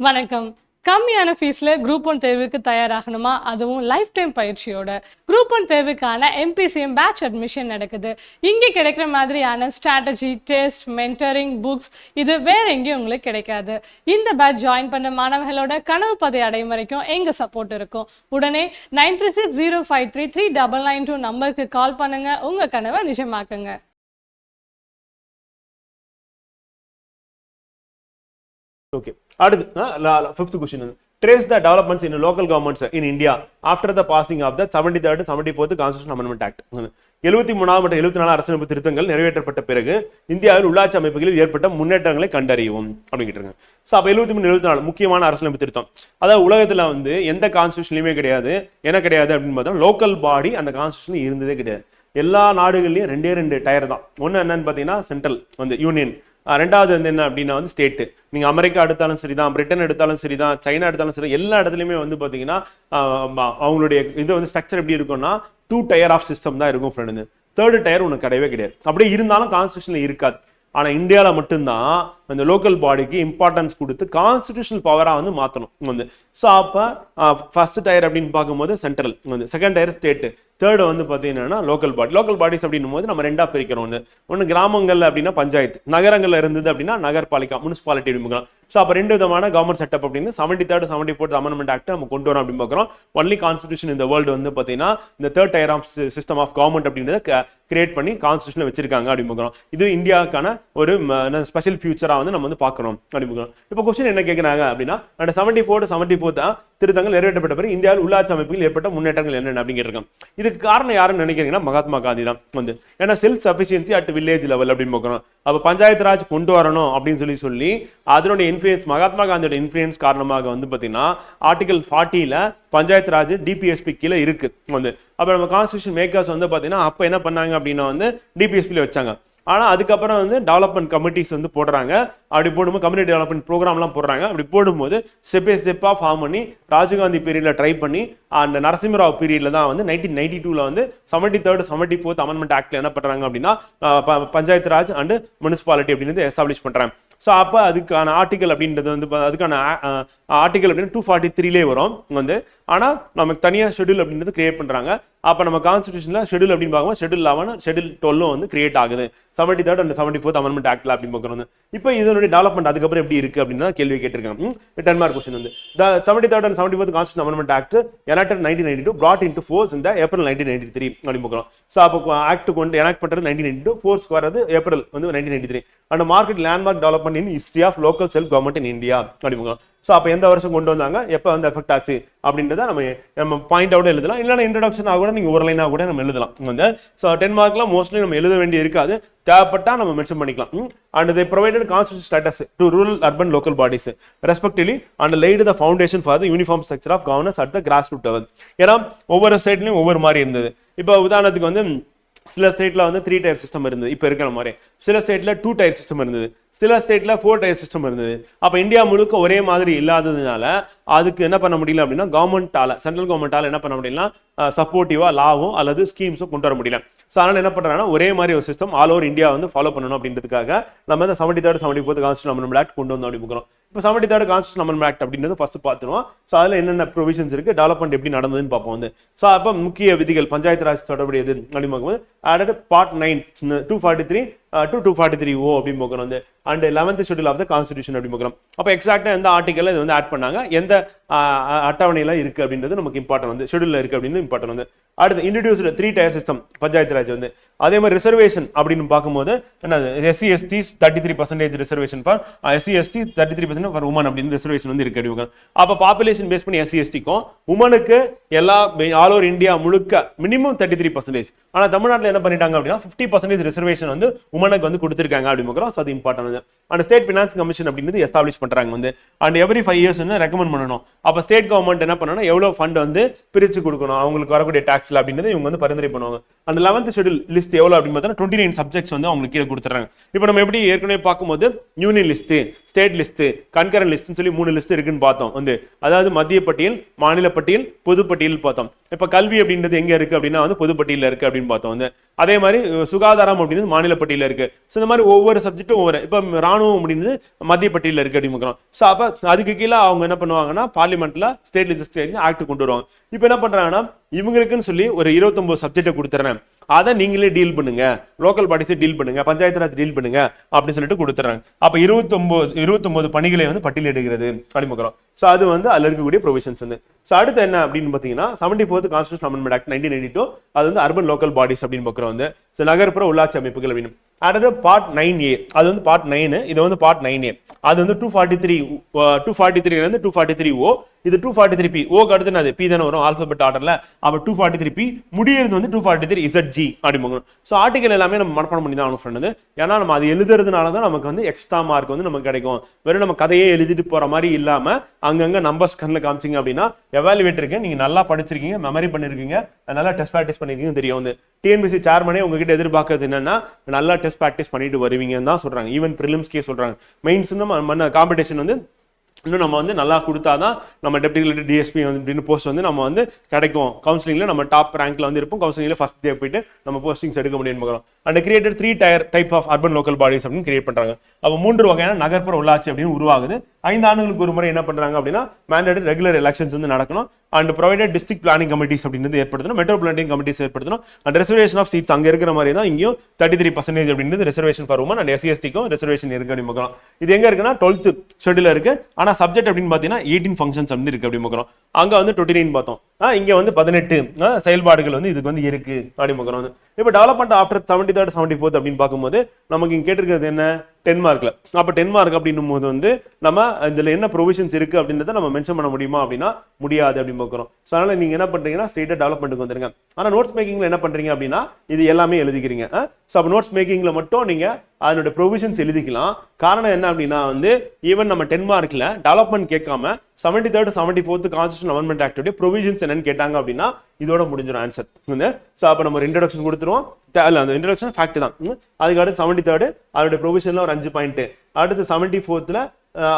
வணக்கம். கம்மியான ஃபீஸில் group one தேர்வுக்கு தயாராகணுமா? அதுவும் லைஃப் டைம் பயிற்சியோட. குரூப் ஒன் தேர்வுக்கான எம்பிசிஎம் பேட்ச் அட்மிஷன் நடக்குது. இங்கே கிடைக்கிற மாதிரியான ஸ்ட்ராட்டஜி டெஸ்ட் மென்டரிங் புக்ஸ் இது வேற எங்கேயும் உங்களுக்கு கிடைக்காது. இந்த பேட்ச் ஜாயின் பண்ண மாணவர்களோட கனவு பதை அடையும் வரைக்கும் எங்கள் சப்போர்ட் இருக்கும்? உடனே nine three six zero five three three double nine two நம்பருக்கு கால் பண்ணுங்கள் உங்கள் கனவை நிஜமாக்குங்க. ஓகே அடுத்து fifth question trace the developments in local governments in India after the passing of the seventy third seventy fourth constitution amendment act எழுபத்தி மூணாவது மற்றும் எழுபத்தி நாலு அரசியலமைப்பு திருத்தங்கள் நிறைவேற்றப்பட்ட பிறகு இந்தியாவில் உள்ளாட்சி அமைப்புகளில் ஏற்பட்ட முன்னேற்றங்களை கண்டறியவும் அப்படிங்கிட்டு ஸோ அப்போ எழுபத்தி மூணு எழுபத்தி நாலு முக்கியமான அரசியலமைப்பு திருத்தம். அதாவது உலகத்தில் வந்து எந்த கான்ஸ்டியூஷன்லையுமே கிடையாது. என்ன கிடையாது அப்படின்னு பார்த்தா லோக்கல் பாடி அந்த கான்ஸ்டியூஷன் இருந்ததே கிடையாது. எல்லா நாடுகள்லையும் ரெண்டே ரெண்டு டயர் தான். ஒன்று என்னன்னு பார்த்தீங்கன்னா சென்ட்ரல் வந்து யூனியன் ரெண்டாவது வந்து என்ன அப்படின்னா வந்து ஸ்டேட்டு நீங்கள் அமெரிக்கா எடுத்தாலும் சரி தான் பிரிட்டன் எடுத்தாலும் சரி தான் சைனா எடுத்தாலும் சரி எல்லா இடத்துலையுமே வந்து பார்த்தீங்கன்னா அவங்களுடைய இது வந்து ஸ்ட்ரக்சர் எப்படி இருக்கும்னா டூ டயர் ஆஃப் சிஸ்டம் தான் இருக்கும் ஃப்ரெண்டு தேர்டு டயர் உனக்கு கிடையவே கிடையாது. அப்படியே இருந்தாலும் கான்ஸ்டியூஷனில் இருக்காது. ஆனால் இந்தியாவில் மட்டும்தான் அந்த லோக்கல் பாடிக்கு இம்பார்ட்டன்ஸ் கொடுத்து கான்ஸ்டியூஷனல் பவராக வந்து மாற்றணும் வந்து ஸோ அப்போ ஃபர்ஸ்ட் டயர் அப்படின்னு பார்க்கும்போது சென்ட்ரல் வந்து செகண்ட் டயர் ஸ்டேட்டு தேர்டு வந்து பார்த்தீங்கன்னா லோக்கல் பாடி லோக்கல் பாடிஸ் அப்படின்னும் போது நம்ம ரெண்டாக பிரிக்கிறோம் ஒன்று ஒன்று கிராமங்கள் அப்படின்னா பஞ்சாயத்து நகரங்களில் இருந்தது அப்படின்னா நகர்பாலிகா முனிசிபாலிட்டி அப்படிங்கிறோம் ஸோ அப்போ ரெண்டு விதமான கவர்மெண்ட் செட்டப் அப்படின்னு seventy third seventy fourth amendment act நம்ம கொண்டு வரோம் அப்படின்னு பார்க்குறோம். ஒன்லி கான்ஸ்டியூஷன் இந்த வேர்ல்டு வந்து பார்த்தீங்கன்னா இந்த third tier of system of government அப்படின்றத கிரியேட் பண்ணி கான்ஸ்டியூஷனில் வச்சிருக்காங்க அப்படின்னு பார்க்குறோம். இது இந்தியாவுக்கான ஒரு ஸ்பெஷல் வந்து நம்ம வந்து பார்க்கணும் அப்படின்னு இப்போ கொஸ்டின் என்ன கேட்குறாங்க அப்படின்னா அந்த செவன்டி ஃபோர் செவன்டி ஃபோர் தான் திருத்தங்கள் நிறைவேற்றப்பட்ட பிறகு இந்தியாவில் உள்ளாட்சி அமைப்புகள் ஏற்பட்ட முன்னேற்றங்கள் என்னென்ன அப்படின்னு கேட்டிருக்காங்க இதுக்கு காரணம் யாருன்னு நினைக்கிறீங்கன்னா மகாத்மா காந்தி தான் வந்து. ஏன்னா self sufficiency at village level அப்படின்னு பார்க்குறோம் அப்போ பஞ்சாயத்து ராஜ் கொண்டு வரணும் அப்படின்னு சொல்லி சொல்லி அதனுடைய இன்ஃப்ளூயன்ஸ் மகாத்மா காந்தியோட இன்ஃப்ளூயன்ஸ் காரணமாக வந்து பார்த்தீங்கன்னா ஆர்டிகல் ஃபார்ட்டியில் பஞ்சாயத்து ராஜ் டிபிஎஸ்பி கீழே இருக்கு வந்து. அப்போ நம்ம கான்ஸ்டியூஷன் மேக்கர்ஸ் வந்து பார்த்தீங்கன்னா அப்போ என்ன பண்ணாங்க அப்படின்னா வந்து டிபிஎஸ்பியில் வச்சாங்க. ஆனால் அதுக்கப்புறம் வந்து டெவலப்மெண்ட் கமிட்டிஸ் வந்து போடுறாங்க. அப்படி போடும்போது கம்யூனிட்டி டெவலப்மெண்ட் ப்ரோக்ராம்லாம் போடுறாங்க. அப்படி போடும்போது ஸ்டெப் பை ஸ்டெப்பாக ஃபார்ம் பண்ணி ராஜீவ்காந்தி பீரியடில் ட்ரை பண்ணி அந்த நரசிம்மராவ் பீரியடில் தான் வந்து நைன்டீன் நைன்டி டூவில் வந்து seventy third seventy fourth amendment ஆக்டில் என்ன பண்ணுறாங்க அப்படின்னா ப- பஞ்சாயத்து ராஜ் அண்ட் முனிசிபாலிட்டி அப்படின்றது எஸ்டாப்ளிஷ் பண்ணுறாங்க ஸோ அப்போ அதுக்கான ஆர்டிக்கல் அப்படின்றது வந்து அதுக்கான ஆர்டிகல் அப்படின்னு டூ ஃபார்ட்டி த்ரீலே வரும். வந்து ஆனால் நமக்கு தனியாக ஷெட்யூல் அப்படின்றது கிரியேட் பண்ணுறாங்க அப்போ நம்ம கான்ஸ்டியூஷனில் ஷெட்யூல் அப்படின்னு பார்க்கும்போது ஷெட்யூல் லெவன் ஷெட்யூல் டுவெல்லும் வந்து கிரியேட் ஆகுது. Seventy third and seventy fourth amendment ஆக்டில் அப்படின்னு பார்க்குறது இப்போ இதனுடைய டெவலப்மெண்ட் அதுக்கப்புறம் எப்படி இருக்கு அப்படின்னு தான் கேள்வி கேட்டிருக்காங்க. டென் மார்க் கொஸ்டின் வந்து the seventy third and seventy fourth constitution amendment act elected nineteen ninety two brought into force இந்த ஏப்ரல் நைன்டீன் நைன்டி த்ரீ அப்படின்னு பார்க்குறோம். ஸோ அப்போ ஆக்ட் கொண்டு எனாக்ட் பண்ணுறது நைன்டீன் நைன்டி டூ ஃபோர்ஸ் வரது ஏப்ரல் வந்து nineteen ninety three and market landmark development in history of local self government in India அப்படின்னு பார்க்குறோம். ஸோ அப்போ எந்த வருஷம் கொண்டு வந்தாங்க? எப்போ வந்து எஃபெக்ட் ஆச்சு? அப்படின்றத நம்ம நம்ம பாயிண்ட் அவுட் எழுதலாம். இல்லைன்னா இன்ட்ரடக்ஷனாக கூட நீங்கள் ஒரு லைனாக கூட நம்ம எழுதலாம். வந்து ஸோ டென் மார்க்லாம் மோஸ்ட்லி நம்ம எழுத வேண்டிய இருக்காது. தேவைப்பட்டா நம்ம மென்ஷன் பண்ணிக்கலாம். And they provided constitution status to rural urban local bodies respectively and and the foundation for the uniform structure of of at the grass root level ஏன்னா ஒவ்வொரு ஸ்டேட்லையும் ஒவ்வொரு மாதிரி இருந்தது. இப்போ உதாரணத்துக்கு வந்து சில ஸ்டேட்ல வந்து த்ரீ டயர் சிஸ்டம் இருந்தது. இப்போ இருக்கிற மாதிரி. சில ஸ்டேட்ல டூ டயர் சிஸ்டம் இருந்தது. சில ஸ்டேட்ல ஃபோர் டயர் சிஸ்டம் இருந்தது. அப்போ இந்தியா முழுக்க ஒரே மாதிரி இல்லாததுனால அதுக்கு என்ன பண்ண முடியல அப்படின்னா கவர்மெண்டால சென்ட்ரல் கவர்மெண்டால என்ன பண்ண முடியலன்னா சப்போர்ட்டிவா லாவும் அல்லது ஸ்கீம்ஸும் கொண்டு வர முடியல. ஸோ அதனால் என்ன பண்ணுறாங்கன்னா ஒரே மாதிரி ஒரு சிஸ்டம் ஆல் ஓவர் இந்தியா வந்து ஃபாலோ பண்ணணும் அப்படின்றதுக்காக நம்ம இந்த seventy third seventy fourth constitution amendment act கொண்டு வந்தோம் அப்படி பார்க்குறோம். இப்போ seventy third constitution amend act அப்படின்றது ஃபர்ஸ்ட் பார்த்துருவோம். ஸோ அதில் என்னென்ன ப்ரொவிஷன்ஸ் இருக்கு டெவலப்மெண்ட் எப்படி நடந்ததுன்னு பார்ப்போம் வந்து. ஸோ அப்போ முக்கிய விதிகள் பஞ்சாயத்து ராஜ் தொடர்புடையது uh, அப்படின்னு பார்க்கும்போது added part nine two forty three to two forty three O அப்படின்னு பார்க்குறோம் வந்து. And eleventh schedule of the constitution அப்படின்னு பார்க்குறோம் அப்போ எக்ஸாக்டாக எந்த ஆர்டிக்கல் இது வந்து ஆட் பண்ணாங்க எந்த அட்டவணையில் அட்டவணையில இருக்கு அப்படின்றது நமக்கு இம்பார்ட்டன் வந்து ஷெடியூலில் இருக்கு அப்படின்னு இம்பார்ட்டன் வந்து. அடுத்து introduced three tier system panchayat raj வந்து. அதே மாதிரி ரிசர்வேஷன் அப்படின்னு பார்க்கும்போது என்ன SC ST thirty three percentage reservation for SC ST thirty three percent for women அப்படின்னு ரிசர்வேஷன் வந்து இருக்கு அப்படிங்க அப்போ பாப்புலேஷன் பேஸ் பண்ணி எஸ்சி எஸ்டிக்கும் உமனுக்கு எல்லா ஆல் ஓவர் இந்தியா முழுக்க மினிமம் தேர்ட்டி த்ரீ பர்சன்டேஜ் ஆனால் தமிழ்நாட்டில் என்ன பண்ணிட்டாங்க அப்படின்னா ஃபிஃப்டி பர்சன்டேஜ் ரிசர்வேஷன் வந்து உமனுக்கு வந்து கொடுத்துருக்காங்க அப்படிங்கிறோம் ஸோ அது important and state finance commission அப்படின்றது எஸ்டாப்ளிஷ் பண்ணுறாங்க வந்து. அண்ட் எவ்ரி ஃபைவ் இயர்ஸ் வந்து ரெக்கமெண்ட் பண்ணணும். அப்போ ஸ்டேட் கவர்மெண்ட் என்ன பண்ணணும் எவ்வளோ ஃபண்ட் வந்து பிரித்து கொடுக்கணும். அவங்களுக்கு வரக்கூடிய டாக்ஸ்ல அப்படின்றது இவங்க வந்து பரிந்துரை பண்ணுவாங்க. அந்த லெவன்த் ஷெட்யூல் லிஸ்ட் எவ்வளோ அப்படின்னு பார்த்தா டுவெண்ட்டி நைன் சப்ஜெக்ட்ஸ் வந்து அவங்களுக்கு கீழே கொடுத்துறாங்க. இப்போ நம்ம எப்படி ஏற்கனவே பார்க்கும்போது union list state list concurrent லிஸ்ட்னு சொல்லி மூணு லிஸ்ட் இருக்குன்னு பார்த்தோம் வந்து. அதாவது மத்திய பட்டியல் மாநில பட்டியல் பொது பட்டியல் பார்த்தோம். இப்போ கல்வி அப்படின்றது எங்க இருக்கு அப்படின்னா வந்து பொதுப்பட்டியில் இருக்கு அப்படின்னு பார்த்தோம். வந்து அதே மாதிரி சுகாதாரம் அப்படின்றது மாநில பட்டியல இருக்கு. ஸோ இந்த மாதிரி ஒவ்வொரு சப்ஜெக்ட்டும் ஒவ்வொரு இப்போ ராணுவம் அப்படின்றது மத்திய பட்டியல இருக்கு அப்படின்னு ஸோ அப்போ அதுக்கு கீழே அவங்க என்ன பண்ணுவாங்கன்னா பார்லிமெண்ட்ல ஸ்டேட் லெஜிஸ்லேஷன் ஆக்ட் கொண்டு வருவாங்க. இப்போ என்ன பண்றாங்கன்னா இவங்களுக்குன்னு சொல்லி ஒரு இருபத்தொன்பது சப்ஜெக்டை கொடுத்துறேன். அதை நீங்களே டீல் பண்ணுங்க. லோக்கல் பாடிஸை டீல் பண்ணுங்க. பஞ்சாயத்து ராஜ் டீல் பண்ணுங்க. அப்படின்னு சொல்லிட்டு கொடுத்துறாங்க. அப்போ இருபத்தொன்பது இருபத்தொன்பது பணிகளை வந்து பட்டியலிடுகிறது அப்படின்னு ஸோ அது வந்து அதில் இருக்கக்கூடிய ப்ரொவிஷன்ஸ் வந்து. ஸோ அடுத்து என்ன அப்படின்னு பார்த்தீங்கன்னா seventy fourth constitution amendment act nineteen eighty two அது வந்து அர்பன் லோக்கல் பாடிஸ் அப்படின்னு பார்க்குறோம். வந்து ஸோ நகர்ப்புற உள்ளாட்சி அமைப்புகள் அப்படின்னு. அடுத்து பார்ட் நைன் ஏ அது வந்து பார்ட் நைனு இது வந்து பார்ட் நைன் ஏ அது வந்து two forty three two forty த்ரீலேருந்து two forty three O இது டூ ஃபார்ட்டி த்ரீ பி ஓக்கு அடுத்து அது? பி தானே வரும் ஆல்பபெட் ஆர்டர்ல அப்போ டூ ஃபார்ட்டி த்ரீ பி முடியிறது வந்து two forty three Z G அப்படின்னு ஸோ ஆர்டிகல் எல்லாமே நம்ம மனப்பாடம் பண்ணி தான் ஆகணும் ஃப்ரெண்ட் ஏன்னா நம்ம அது எழுதுறதுனால தான் நமக்கு வந்து எக்ஸ்ட்ரா மார்க் வந்து நமக்கு கிடைக்கும். வெறும் நம்ம கதையே எழுதிட்டு போற மாதிரி இல்லாம அங்கங்க நம்பர்ஸ் கண்ணில் காமிச்சிங்க அப்படின்னா எவாலுவேட்டருக்கு நீங்க நல்லா படிச்சிருக்கீங்க மெமரி பண்ணிருக்கீங்க நல்லா டெஸ்ட் ப்ராக்டிஸ் பண்ணிருக்கீங்க தெரியும் வந்து. டிஎன்பிசி சேர்மனே உங்ககிட்ட எதிர்பார்க்கறது என்னன்னா நல்லா டெஸ்ட் ப்ராக்டிஸ் பண்ணிட்டு வருவீங்கன்னு தான் சொல்றாங்க. ஈவன் ப்ரிலிம்ஸ்க்கே சொல்றாங்க. மெயின்ஸ் நம்ம காம்படிஷன் வந்து இன்னும் நம்ம வந்து நல்லா கொடுத்தாதான் நம்ம டெப்டி கலெக்டர் டிஎஸ்பி வந்து அப்படின்னு போஸ்ட் வந்து நம்ம வந்து கிடைக்கும். கவுன்சிலிங்ல நம்ம டாப் ரேங்க்ல வந்து இருப்போம். கவுன்சிலிங்ல ஃபர்ஸ்ட் டே போயிட்டு நம்ம போஸ்டிங்ஸ் எடுக்க முடியும் பார்க்குறோம். And created three tier type of urban local bodies அப்படின்னு கிரியேட் பண்றாங்க. அப்போ மூன்று வகையான நகர்ப்புற உள்ளாட்சி அப்படின்னு உருவாகுது. ஐந்து ஆண்டுகளுக்கு ஒரு முறை என்ன பண்றாங்க அப்படின்னா மேண்டேட் ரெகுலர் எலெக்ஷன்ஸ் வந்து நடக்கணும். And provided district planning committees அப்படின்றது ஏற்படுத்தணும். மெட்ரோ பிளானிங் கமிட்டிஸ் ஏற்படுத்தணும். அண்ட் ரிசர்வேஷன் ஆஃப் சீட்ஸ் அங்கே இருக்கிற மாதிரி தான் இங்கேயும் தேர்ட்டி த்ரீ பர்சன்டேஜ் அப்படின்றது ரிசர்வேஷன் ஃபார் உமன் அண்ட் எஸ்சிஎஸ்டிக்கும் ரிசர்வேஷன் இருக்கு அப்படின்னு பார்க்கலாம். இது எங்க இருக்குன்னா டுவெல்த் ஷெடியூல் இருக்கு. ஆனா சப்ஜெக்ட் அப்படின்னு பார்த்தீங்கன்னா எயிட்டீன் ஃபங்க்ஷன்ஸ் வந்து இருக்கு அப்படின்னு பார்க்குறோம். அங்க வந்து டுவெண்ட்டி நைன் பார்த்தோம் இங்க வந்து பதினெட்டு செயல்பாடுகள் வந்து இதுக்கு வந்து இருக்கு அப்படின்னு பார்க்குறோம். வந்து இப்போ development after seventy third seventy fourth அப்படின்னு பார்க்கும்போது நமக்கு இங்கே கேட்டிருக்கிறது என்ன? டென் மார்க்கில் அப்போ டென் மார்க் அப்படின்னும் போது வந்து நம்ம இதில் என்ன ப்ரொவிஷன்ஸ் இருக்குது அப்படின்றத நம்ம மென்ஷன் பண்ண முடியுமா அப்படின்னா முடியாது அப்படின்னு பார்க்குறோம். ஸோ அதனால் நீங்கள் என்ன பண்ணுறீங்கன்னா ஸ்ட்ரெயிட்டாக டெவலப்மெண்ட்டுக்கு வந்துருங்க. ஆனால் நோட்ஸ் மேக்கிங்கில் என்ன பண்ணுறீங்க அப்படின்னா இது எல்லாமே எழுதிக்கிறீங்க. ஸோ அப்போ நோட்ஸ் மேக்கிங்கில் மட்டும் நீங்கள் அதனுடைய ப்ரொவிஷன்ஸ் எழுதிக்கலாம். காரணம் என்ன அப்படின்னா வந்து ஈவன் நம்ம டென் மார்க்கில் டெவலப்மெண்ட் கேட்காம seventy third seventy fourth constitution amendment ஆக்டுடைய provisions என்னன்னு கேட்டாங்க அப்படின்னா இதோட முடிஞ்சிடும் ஆன்சர் ஸோ அப்போ நம்ம ஒரு இன்ட்ரடக்ஷன் கொடுத்துருவோம். இல்லை அந்த இன்ட்ரடக்ஷன் ஃபேக்ட் தான். ம். அதுக்கு அடுத்து செவன்டி தேர்டு அதோட ப்ரொவிஷனில் ஒரு அஞ்சு பாயிண்ட்டு அடுத்து செவன்டி ஃபோர்த்தில்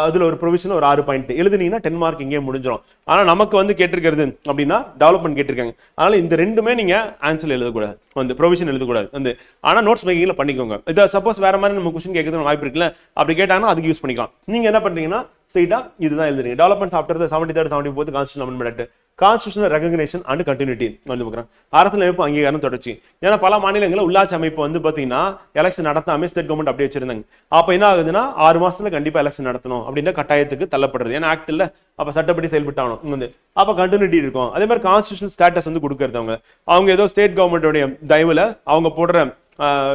அதில் ஒரு ப்ரொவிஷன் ஒரு ஆறு பாயிண்ட் எழுதுனீங்கன்னா டென் மார்க் இங்கே முடிஞ்சிடும் ஆனால் நமக்கு வந்து கேட்டிருக்கிறது அப்படின்னா டெவலப்மெண்ட் கேட்டிருக்காங்க. அதனால இந்த ரெண்டுமே நீங்கள் ஆன்சர் எழுதக்கூடாது. வந்து ப்ரொவிஷன் எழுதக்கூடாது. வந்து ஆனால் நோட்ஸ் மேக்கிங்கில் பண்ணிக்கோங்க. இதை சப்போஸ் வேறு மாதிரி நம்ம கொஸ்டின் கேட்கறது வாய்ப்பு இருக்குல்ல? அப்படி கேட்டாங்கன்னா அதுக்கு யூஸ் பண்ணிக்கலாம். நீங்கள் என்ன பண்ணுறீங்கன்னா ஸ்ட்ரெயிட்டாக இதுதான் எழுதுறீங்க. Developments after seventy third seventy fourth constitution amendment constitutional recognition and continuity வந்து பார்க்குறேன். அரசியலமைப்பு அங்கீகாரம் தொடர்ச்சி. ஏன்னா பல மாநிலங்களில் உள்ளாட்சி அமைப்பு வந்து பார்த்தீங்கன்னா எலெக்ஷன் நடத்தாமல் ஸ்டேட் கவர்மெண்ட் அப்படியே வச்சிருந்தாங்க. அப்போ என்ன ஆகுதுன்னா ஆறு மாசத்துல கண்டிப்பாக எலெக்ஷன் நடத்தணும் அப்படின்ற கட்டாயத்துக்கு தள்ளப்படுறது. ஏன்னா ஆக்ட் இல்லை. அப்போ சட்டப்படி செயல்பட்டாகணும். வந்து அப்போ கண்டினியூட்டி இருக்கும். அதே மாதிரி கான்ஸ்டியூஷன் ஸ்டேட்டஸ் வந்து கொடுக்கறது அவங்க. அவங்க ஏதோ ஸ்டேட் கவர்மெண்டோடைய தயவுல அவங்க போடுற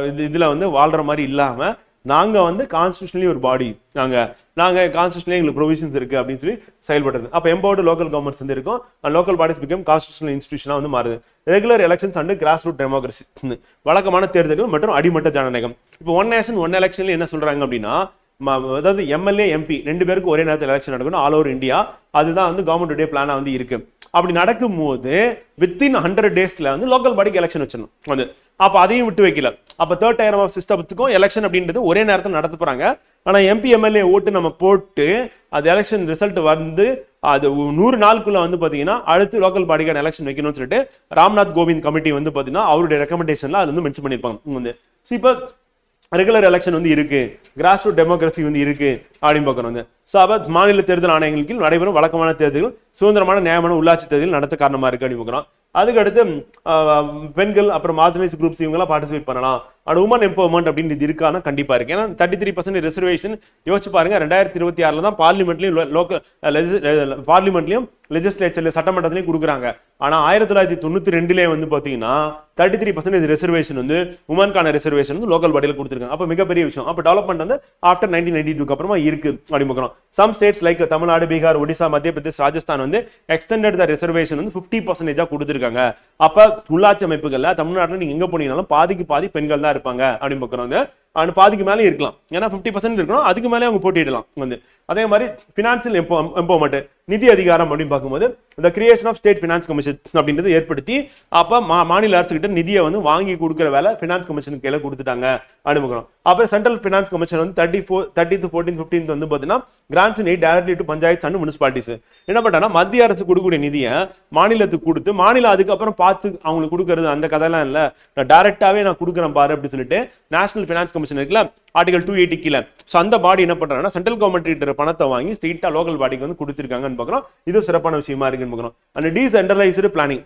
இதில் இது- வந்து வாழ்ற மாதிரி இல்லாம நாங்கள் வந்து கான்ஸ்டியூஷனலி ஒரு பாடி நாங்கள் நாங்கள் கான்ஸ்டியூஷனலி எங்களுக்கு ப்ரொவிஷன்ஸ் இருக்குது அப்படின்னு சொல்லி செயல்படுறது அப்போ எம்பவர்டு லோக்கல் கவர்மெண்ட்ஸ் வந்து இருக்கும். லோக்கல் பாடிஸ் பிகம் கான்ஸ்டியூஷனல் இன்ஸ்டியூஷனாக வந்து மாறுது. Regular elections and grass root democracy வழக்கமான தேர்தல்கள் மற்றும் அடிமட்ட ஜனநாயகம். இப்போ ஒன் நேஷன் ஒன் எலெக்ஷன்ல என்ன சொல்கிறாங்க அப்படின்னா அதாவது எம்எல்ஏ எம்பி ரெண்டு பேருக்கு ஒரே நேரத்தில் எலெக்ஷன் நடக்கணும் ஆல் ஓவர் இந்தியா அதுதான் வந்து கவர்மெண்ட்டுடைய பிளானாக வந்து இருக்கு. அப்படி நடக்கும்போது வித்தின் ஹண்ட்ரட் டேஸில் வந்து லோக்கல் பாடிக்கு எலெக்ஷன் வச்சிடணும். வந்து அப்போ அதையும் விட்டு வைக்கல. அப்போ தேர்ட் டயர் ஆஃப் சிஸ்டத்துக்கும் எலெக்ஷன் அப்படின்றது ஒரே நேரத்தில் நடத்த போகிறாங்க ஆனால் எம்பி எம்எல்ஏ ஓட்டு நம்ம போட்டு அது எலெக்ஷன் ரிசல்ட் வந்து அது நூறு நாளுக்குள்ளே வந்து பார்த்தீங்கன்னா அடுத்து லோக்கல் பாடிக்கான எலெக்ஷன் வைக்கணும்னு சொல்லிட்டு ராம்நாத் கோவிந்த் கமிட்டி வந்து பார்த்தீங்கன்னா அவருடைய ரெக்கமெண்டேஷனில் அது வந்து மென்ஷன் பண்ணியிருப்பாங்க வந்து. So இப்போ ரெகுலர் எலெக்ஷன் வந்து இருக்குது கிராஸ் ரூட் டெமோக்ரஸி வந்து இருக்குது அப்படின்னு பார்க்கணும் வந்து ஸோ அப்போ மாநில தேர்தல் ஆணையங்கள் கீழ் நடைபெறும் வழக்கமான தேர்தல்கள் சுதந்திரமான நியாயமான உள்ளாட்சி தேர்தல் நடத்த காரணமா இருக்கு அப்படின்னு அதுக்கடுத்து அதுக்கு அடுத்து பெண்கள் அப்புறம் மார்ஜினைஸ் குரூப்ஸ் இவங்கெல்லாம் பார்ட்டிசிபேட் பண்ணலாம். அண்ட் உமன் எம்பவர்மெண்ட் அப்படின்னு இது இருக்கானா கண்டிப்பா இருக்கு. ஏன்னா தேர்ட்டி த்ரீ பர்சன்ட் ரிசர்வேஷன் யோசிச்சு பாருங்க ரெண்டாயிரத்தி இருபத்தி ஆறுல தான் பார்லிமெண்ட்லயும் லோக்கல் பார்லிமெண்ட்லயும் லெஜிஸ்லேச்சர்ல சட்டமன்றத்திலையும் கொடுக்குறாங்க. ஆனா ஆயிரத்தி தொள்ளாயிரத்தி தொண்ணூத்தி ரெண்டுலேயே வந்து பாத்தீங்கன்னா தேர்ட்டி த்ரீ பர்சன்டேஜ் ரிசர்வேஷன் வந்து உமனுக்கான ரிசர்வேஷன் வந்து லோக்கல் பாடியில் கொடுத்துருக்காங்க. அப்போ மிகப்பெரிய விஷயம். அப்போ டெவலப்மெண்ட் வந்து ஆஃப்டர் நைன்டீன் நைன்டி டூக்கு அப்புறமா இருக்கு அப்படி பார்க்குறோம். Some states like Tamil Nadu Bihar Odisha Madhya Pradesh Rajasthan வந்து எக்ஸ்டெண்டட் த ரிசர்வேஷன் வந்து ஃபிஃப்டி பர்சன்டேஜாக கொடுத்துருக்காங்க. அப்ப உள்ளாட்சி அமைப்புகள்ல தமிழ்நாட்டில் நீங்க எங்க போனீங்கனாலும் பாதிக்கு பாதி பெண்கள் தான் இருப்பாங்க அப்படின்னு பார்க்குறோம். அண்ட் பாதிக்கு மேலே இருக்கலாம். ஏன்னா ஃபிஃப்டி பர்சன்ட் இருக்கணும் அதுக்கு மேலே அவங்க போட்டியிடலாம் வந்து. அதே மாதிரி ஃபினான்சியல் எம்போ எம்பவர்மெண்ட் நிதி அதிகாரம் அப்படின்னு பார்க்கும்போது இந்த creation of state finance commission அப்படின்றது ஏற்படுத்தி அப்போ மா மாநில அரசு கிட்ட நிதியை வந்து வாங்கி கொடுக்குற வேலை ஃபினான்ஸ் கமிஷனுக்கு கீழே கொடுத்துட்டாங்க அனுமதிக்கணும் அப்போ சென்ட்ரல் ஃபினான்ஸ் கமிஷன் வந்து thirty four thirty to fourteen fifteen வந்து பார்த்தீங்கன்னா grants need directly to panchayat and municipalities என்ன பண்ணாங்கன்னா மத்திய அரசு கொடுக்கக்கூடிய நிதியை மாநிலத்துக்கு கொடுத்து மாநிலம் அதுக்கப்புறம் பார்த்து அவங்களுக்கு கொடுக்கறது அந்த கதையெல்லாம் இல்லை. நான் டேரெக்டாகவே நான் கொடுக்குறேன் பாரு அப்படின்னு சொல்லிட்டு நேஷனல் ஃபினான்ஸ் கமிஷன் இருக்குல்ல ஆர்டிகல் டூ எயிட்டி கீழே. ஸோ அந்த பாடி என்ன பண்ணுறாங்கன்னா சென்ட்ரல் கவர்மெண்ட் கிட்ட பணத்தை வாங்கி ஸ்ட்ரீட்டாக லோக்கல் பாடிக்கு வந்து கொடுத்துருக்காங்கன்னு பார்க்குறோம். இது சிறப்பான விஷயமா இருக்குன்னு பார்க்குறோம். அண்ட் டீசென்ட்ரலைஸ்டு பிளானிங்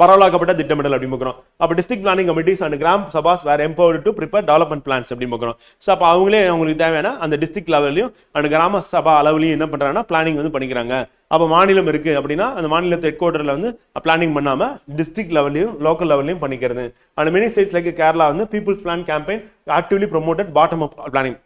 பரவலாக்கப்பட்ட திட்டமிடல் அப்படின்னு பார்க்குறோம். அப்போ district planning committees and gram Sabas were empowered to prepare development plans அப்படின்னு பார்க்குறோம். ஸோ அப்போ அவங்களே அவங்களுக்கு தேவையான அந்த டிஸ்ட்ரிக்ட் லெவல்லையும் அண்ட் கிராம சபா அளவுலையும் என்ன பண்ணுறாங்கன்னா பிளானிங் வந்து பண்ணிக்கிறாங்க. அப்போ மாநிலம் இருக்கு அப்படின்னா அந்த மாநிலத்தை ஹெட் குவார்டரில் வந்து பிளானிங் பண்ணாம டிஸ்ட்ரிக்ட் லெவல்லையும் லோக்கல் லெவல்லையும் பண்ணிக்கிறது. And many states like Kerala வந்து people's plan campaign actively promoted bottom up planning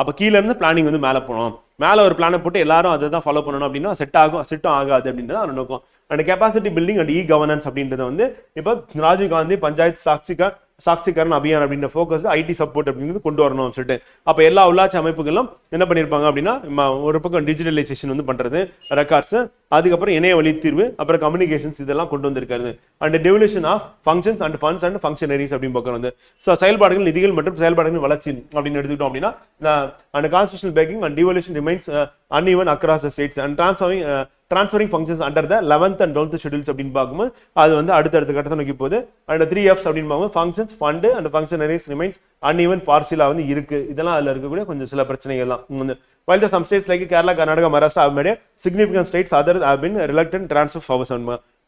அப்போ கீழேருந்து பிளானிங் வந்து மேலே போகணும். மேலே ஒரு பிளானை போட்டு எல்லாரும் அதை தான் ஃபாலோ பண்ணணும் அப்படின்னா செட் ஆகும் செட்டும் ஆகாது அப்படின்றது அவன் நோக்கம். And capacity building and e governance அப்படின்றத வந்து இப்போ ராஜீவ் காந்தி பஞ்சாயத்து சாட்சிகா சாட்சிகரன் அபியான் அப்படின்ற ஃபோக்கஸ் ஐடி சப்போர்ட் அப்படிங்கிறது கொண்டு வரணும் சொல்லிட்டு அப்போ எல்லா உள்ளாட்சி அமைப்புகளும் என்ன பண்ணியிருப்பாங்க அப்படின்னா ஒரு பக்கம் டிஜிட்டலைசேஷன் வந்து பண்ணுறது ரெக்கார்ட்ஸ் அதுக்கப்புறம் இணைய வழி தீர்வு அப்புறம் கம்யூனிகேஷன்ஸ் இதெல்லாம் கொண்டு வந்திருக்காரு. And devolution of functions and funds and functionaries அப்படின்னு பக்கம் வந்து. ஸோ செயல்பாடுகள் நிதிகள் மற்றும் செயல்பாடுகள் வளர்ச்சி அப்படின்னு எடுத்துக்கிட்டோம் அப்படின்னா and constitutional backing and devolution remains uneven across states and transferring transferring functions under the eleventh and twelfth schedules அப்படின்னு பார்க்கும்போது அது வந்து அடுத்தடுத்த கட்டத்தை நோக்கி போகுது. அண்ட் த்ரீ எஃப்ஸ் அப்படின்னு பார்க்கும்போது functions fund and functionaries remains uneven பார்சிலா வந்து இருக்கு. இதெல்லாம் அதில் இருக்கக்கூடிய கொஞ்சம் சில பிரச்சனைகள்லாம். வந்து while the some states like Kerala, Karnataka, Maharashtra have made a significant states other have been reluctant transfer powers.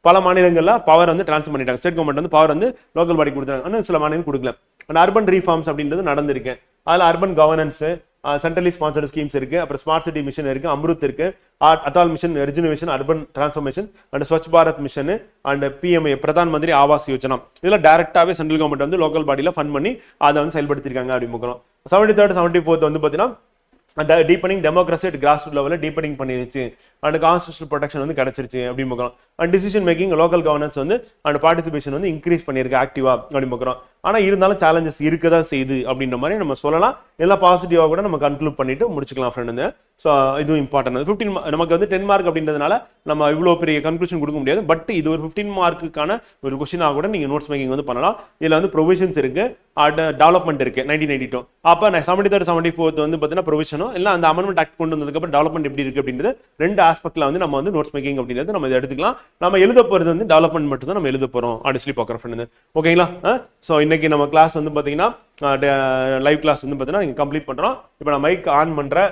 பல மாநிலங்களில் பவர் வந்து ட்ரான்ஸ்ஃபர் பண்ணிட்டாங்க. ஸ்டேட் கவர்மெண்ட் வந்து பவர் வந்து லோக்கல் பாடி கொடுத்தாங்க ஆனால் சில மாநிலம் கொடுக்கல. அண்ட் அர்பன் ரீஃபார்ம்ஸ் அப்படின்றது நடந்திருக்கேன் அதில் urban governance centrally sponsored schemes இருக்கு. அப்புறம் ஸ்மார்ட் சிட்டி மிஷன் இருக்கு. அம்ருத் இருக்கு. Add- Atal mission rejuvenation urban transformation and Swachh Bharat mission and PMA Pradhan Mantri Awas Yojana இதெல்லாம் டேரக்டாவே சென்ட்ரல் கவர்மெண்ட் வந்து லோக்கல் பாடியில் ஃபண்ட் பண்ணி அதை வந்து செயல்படுத்திருக்காங்க அப்படின்னு பார்க்குறோம் செவன்டி தேர்ட் செவன்டி ஃபோர்த் வந்து பார்த்தீங்கன்னா அந்த deepening democracy at grass root லெவலில் டீப்பனிங் பண்ணிருச்சு. அண்ட் கான்ஸ்டியூஷனல் ப்ரொடெக்ஷன் வந்து கிடச்சிருச்சு அப்படின்னு பார்க்குறோம். And decision making local governance வந்து அண்ட் பார்ட்டிசிபேஷன் வந்து இன்க்ரீஸ் பண்ணியிருக்கு ஆக்டிவா அப்படின்னு பார்க்குறோம். ஆனால் இருந்தாலும் சேலஞ்சஸ் இருக்க தான் செய்யுது அப்படின்ற மாதிரி நம்ம சொல்லலாம். எல்லாம் பாசிட்டிவாக கூட நம்ம கன்க்ளூட் பண்ணிட்டு முடிச்சுக்கலாம் ஃப்ரெண்டு ஸோ இதுவும் இம்பார்ட்டன்ட் ஃபிஃப்டின் நமக்கு வந்து டென் மார்க் அப்படின்றதுனால நம்ம இவ்வளோ பெரிய கன்க்ளூஷன் கொடுக்க முடியாது. பட் இது ஒரு ஃபிஃப்டீன் மார்க்குக்கான ஒரு கொஸ்டினாக கூட நீங்கள் நோட்ஸ் மேக்கிங் வந்து பண்ணலாம். இதில் வந்து ப்ரொவிஷன்ஸ் இருக்கு. டெவலப்மெண்ட் இருக்கு நைன்டீன் எயிட்டி டூ அப்போ செவன்டி தேர்ட் செவன்டி ஃபோர்த் வந்து பார்த்தீங்கன்னா ப்ரொவிஷனும் இல்லை அந்த அமெண்ட்மெண்ட் ஆக்ட் கொண்டு வந்ததுக்கப்புறம் டெவலப்மெண்ட் எப்படி இருக்கு அப்படின்றது ரெண்டு ஆஸ்பெக்ட்ல வந்து நம்ம வந்து நோட்ஸ் மேக்கிங் அப்படின்றது நம்ம இதை எடுத்துக்கலாம். நம்ம எழுத போகிறது வந்து டெவலப்மெண்ட் மட்டும் தான் நம்ம எழுத போகிறோம் அப்படி சொல்லி பார்க்குறோம் ஃப்ரெண்டு ஓகேங்களா ஸோ இன்னைக்கு நம்ம கிளாஸ் வந்து பார்த்தீங்கன்னா லைவ் கிளாஸ் வந்து பார்த்தீங்கன்னா நீங்கள் கம்ப்ளீட் பண்ணுறோம் இப்போ நான் மைக் ஆன் பண்ணுறேன்